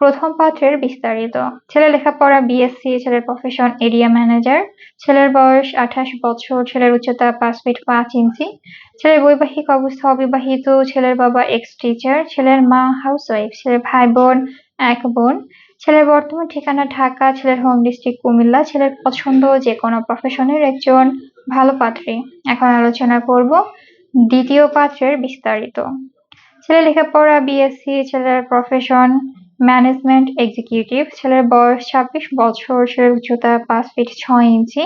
প্রথম পাত্রের বিস্তারিত। ছেলে লেখাপড়া বিএসসি ছেলের প্রফেশন এরিয়া ম্যানেজার ছেলের বয়স আঠাশ বছর, ছেলের উচ্চতা পাঁচ ফিট পাঁচ ইঞ্চি, ছেলের বৈবাহিক অবস্থা অবিবাহিত, ছেলের বাবা এক্স টিচার ছেলের মা হাউস ওয়াইফ ছেলের ভাই বোন এক বোন, ছেলের বর্তমান ঠিকানা ঢাকা, ছেলের হোম ডিস্ট্রিক্ট কুমিল্লা, ছেলের পছন্দ যে কোনো প্রফেশনের একজন ভালো পাত্রী। এখন আলোচনা করব দ্বিতীয় পাত্রের বিস্তারিত। ছেলে লেখাপড়া বিএসসি ছেলের প্রফেশন ম্যানেজমেন্ট এক্সিকিউটিভ ছেলের বয়স ছাব্বিশ বছর, ছেলের উচ্চতা পাঁচ ফিট ছয় ইঞ্চি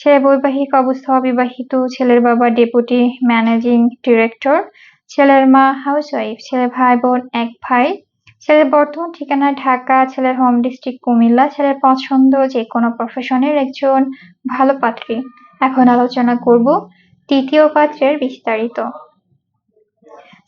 ছেলের বৈবাহিক অবস্থা অবিবাহিত, ছেলের বাবা ডেপুটি ম্যানেজিং ডিরেক্টর ছেলের মা হাউসওয়াইফ ছেলের ভাই বোন এক ভাই, ছেলের বর্তমান ঠিকানা ঢাকা, ছেলের হোম ডিস্ট্রিক্ট কুমিল্লা, ছেলের পছন্দ যে কোনো প্রফেশনের একজন ভালো পাত্রী। এখন আলোচনা করব তৃতীয় পাত্রের বিস্তারিত।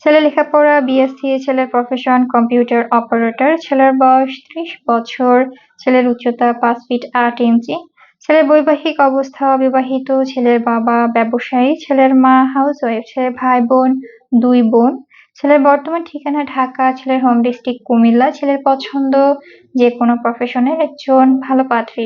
ছেলে লেখাপড়া বিএসসি ছেলের প্রফেশন কম্পিউটার অপারেটর ছেলের বয়স ত্রিশ বছর, ছেলের উচ্চতা পাঁচ ফিট আট ইঞ্চি ছেলের বৈবাহিক অবস্থা অবিবাহিত, ছেলের বাবা ব্যবসায়ী, ছেলের মা হাউস হাউসওয়াইফ ছেলের ভাই বোন দুই বোন, ছেলের বর্তমান ঠিকানা ঢাকা, ছেলের হোম ডিস্ট্রিক্ট কুমিল্লা, ছেলের পছন্দ যে কোনো প্রফেশনের একজন ভালো পাত্রী।